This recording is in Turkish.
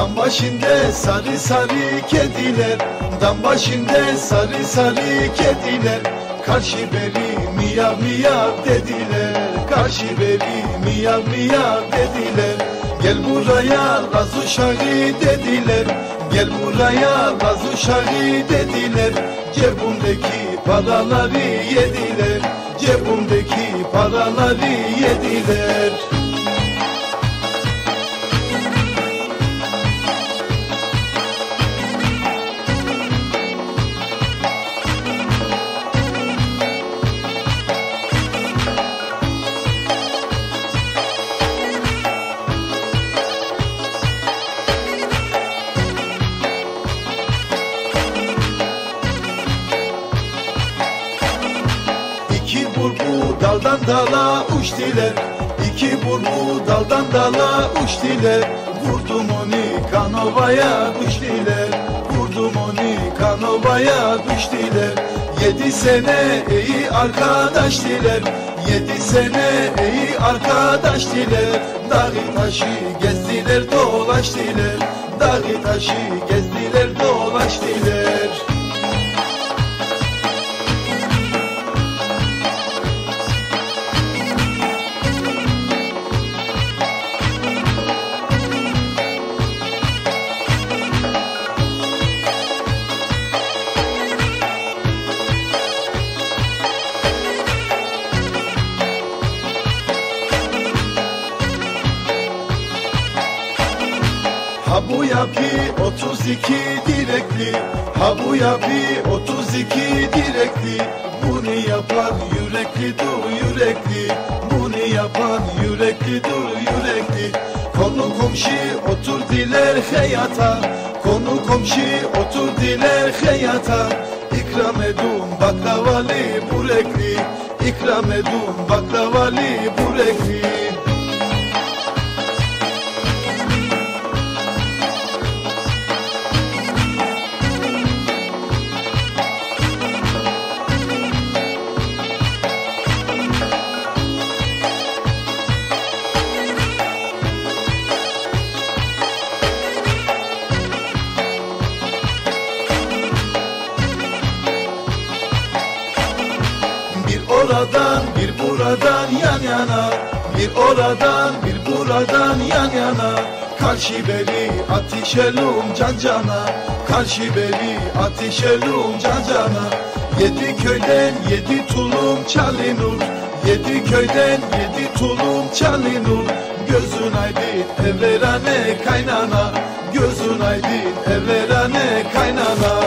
Dam başında sarı sarı kediler Dam başında sarı sarı kediler. Karşı beri miyav miyav dediler Karşı beri miyav miyav dediler. Gel buraya Laz uşağı dediler Gel buraya Laz uşağı dediler. Cebimdeki paraları yediler Cebimdeki paraları yediler İki burbu daldan dala uçtiler İki burbu daldan dala uçtiler Vurdum onu kanovaya düştüler Vurdum onu kanovaya düştüler Yedi sene iyi arkadaş diler. Yedi sene iyi arkadaş diler. Dağı taşı gezdiler dolaştılar Dağı taşı gezdiler dolaştılar Ha bu yapı 32 direkli Ha bu yapı 32 direkli Bunu yapan yürekli dur yürekli. Bunu yapan yürekli dur yürekli. Konu komşu otur diler hayata. Konu komşu otur diler hayata. İkram edun baklavalı burekli İkram edun baklavalı Bir oradan bir buradan yan yana. Bir oradan bir buradan yan yana. Karşı beri ateşelum can cana. Karşı beri ateşelum can cana. Yedi köyden yedi tulum çalınur Yedi köyden yedi tulum çalınur Gözün aydın everane kaynana. Gözün aydın everane kaynana